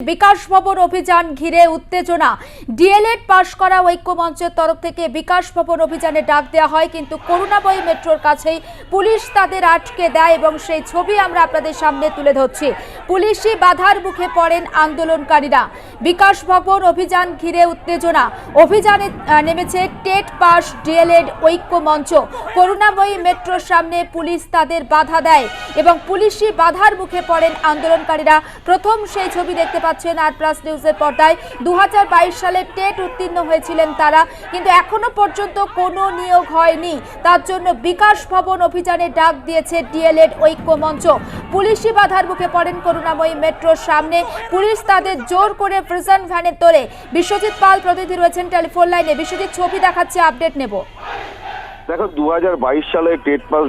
বিকাশ ভবন অভিযান ঘিরে উত্তেজনা। ডিএলএড পাশ করা ঐক্যমঞ্চের তরফ থেকে বিকাশ ভবন অভিযানে ডাক দেওয়া হয়, কিন্তু করুণাময়ী মেট্রোর কাছেই পুলিশ তাদের আটকে দেয় এবং সেই ছবি আমরা আপনাদের সামনে তুলে ধরছি। পুলিশই বাধার মুখে পড়েন আন্দোলনকারীরা। বিকাশ ভবন অভিযান ঘিরে উত্তেজনা। অভিযানে নেমেছে টেট পাস ডিএলএড ঐক্য মঞ্চ করুণাময়ী মেট্রোর সামনে পুলিশ তাদের বাধা দেয় এবং পুলিশি বাধার মুখে পড়েন আন্দোলনকারীরা। প্রথম সেই ছবি দেখতে পাচ্ছেন আর প্লাস নিউজের পর্দায়। দুই হাজার বাইশ সালে টেট উত্তীর্ণ হয়েছিলেন তারা, কিন্তু এখনও পর্যন্ত কোনো নিয়োগ হয়নি। তার জন্য বিকাশ ভবন অভিযানে ডাক দিয়েছে ডিএলএড ঐক্য মঞ্চ পুলিশি বাধার মুখে পড়েন করুণাময়ী মেট্রোর সামনে। পুলিশ তাদের জোর করে প্রিজন ভ্যানে তোলে। বিশ্বজিৎ পাল প্রতিনিধি রয়েছেন টেলিফোন লাইনে। বিশ্বজিৎ, ছবি দেখাচ্ছে, আপডেট নেব। দেখো দু হাজার বাইশ সালে টেট পাস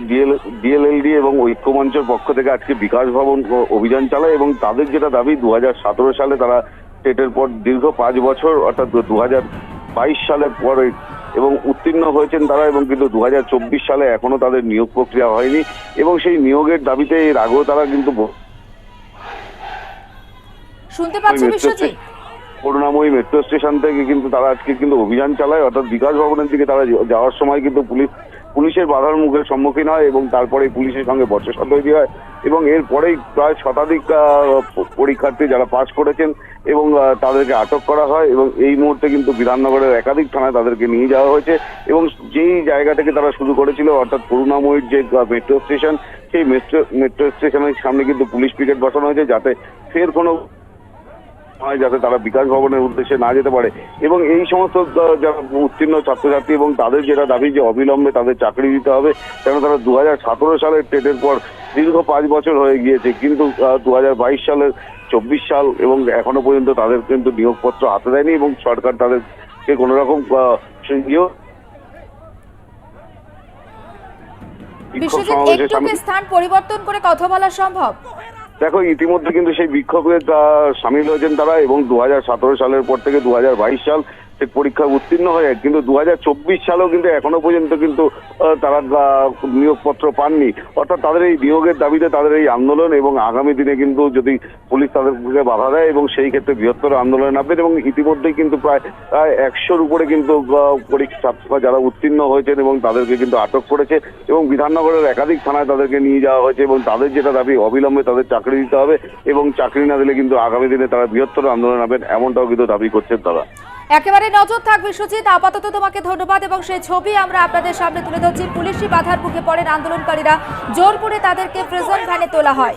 ডিএলএলডি এবং ঐক্যমঞ্চের পক্ষ থেকে আজকে বিকাশ ভবন অভিযান চালায় এবং তাদের যেটা দাবি দু হাজার সতেরো সালে তারা টেটের পর দীর্ঘ পাঁচ বছর অর্থাৎ দু সালের পরে এবং উত্তীর্ণ হয়েছেন তারা এবং কিন্তু দু হাজার চব্বিশ সালে এখনও তাদের নিয়োগ প্রক্রিয়া হয়নি এবং সেই নিয়োগের দাবিতে এর আগেও তারা কিন্তু শুনতে পাচ্ছ বিশ্বজিৎ? করুণাময়ী মেট্রো স্টেশন থেকে কিন্তু তারা আজকে কিন্তু অভিযান চালায়, অর্থাৎ বিকাশ ভবনের দিকে তারা যাওয়ার সময় কিন্তু পুলিশ, পুলিশের বাধার মুখের সম্মুখীন হয় এবং তারপরে পুলিশের সঙ্গে বচসা তৈরি হয় এবং এরপরেই প্রায় শতাধিক পরীক্ষার্থী যারা পাশ করেছেন এবং তাদেরকে আটক করা হয় এবং এই মুহূর্তে কিন্তু বিধাননগরের একাধিক থানায় তাদেরকে নিয়ে যাওয়া হয়েছে এবং যেই জায়গা থেকে তারা শুরু করেছিল, অর্থাৎ করুণাময়ীর যে মেট্রো স্টেশন সেই মেট্রো মেট্রো স্টেশনের সামনে কিন্তু পুলিশ পিকেট বসানো হয়েছে যাতে ফের কোনো হয় যাতে তারা বিকাশ ভবনের উদ্দেশ্যে না যেতে পারে। এবং এই সমস্ত যারা উত্তীর্ণ ছাত্রছাত্রী এবং তাদের যেটা দাবি যে অবিলম্বে তাদের চাকরি দিতে হবে কেন তারা দু সালের টেটের পর দীর্ঘ পাঁচ বছর হয়ে গিয়েছে। কিন্তু দু সালের চব্বিশ সাল এবং এখনও পর্যন্ত তাদের কিন্তু নিয়োগপত্র হাতে দেয়নি এবং সরকার তাদেরকে কোনো রকম বিক্ষোভ বিশ্বজিৎ একটু কি স্থান পরিবর্তন করে কথা বলা সম্ভব? দেখো, ইতিমধ্যে কিন্তু সেই বিক্ষোভে সামিল হয়েছেন তারা এবং দু হাজার সতেরো সালের পর থেকে দু হাজার বাইশ সাল সে পরীক্ষায় উত্তীর্ণ হয়ে, কিন্তু দু হাজার চব্বিশ সালেও কিন্তু এখনও পর্যন্ত কিন্তু তারা নিয়োগপত্র পাননি। অর্থাৎ তাদের এই নিয়োগের দাবিতে তাদের এই আন্দোলন এবং আগামী দিনে কিন্তু যদি পুলিশ তাদেরকে বাধা দেয় এবং সেই ক্ষেত্রে বৃহত্তর আন্দোলনে নামবেন এবং ইতিমধ্যেই কিন্তু প্রায় প্রায় একশোর উপরে কিন্তু পরীক্ষা যারা উত্তীর্ণ হয়েছেন এবং তাদেরকে কিন্তু আটক করেছে এবং বিধাননগরের একাধিক থানায় তাদেরকে নিয়ে যাওয়া হয়েছে এবং তাদের যেটা দাবি, অবিলম্বে তাদের চাকরি দিতে হবে এবং চাকরি না দিলে কিন্তু আগামী দিনে তারা বৃহত্তর আন্দোলনে নামবেন, এমনটাও কিন্তু দাবি করছেন তারা। একেবারে নজর থাকবে সুচিত আপাতত তোমাকে ধন্যবাদ এবং সেই ছবি আমরা আপনাদের সামনে তুলে ধরছি। পুলিশি বাধার মুখে পড়েন আন্দোলনকারীরা, জোর করে তাদেরকে প্রেজেন্ট ভ্যানে তোলা হয়।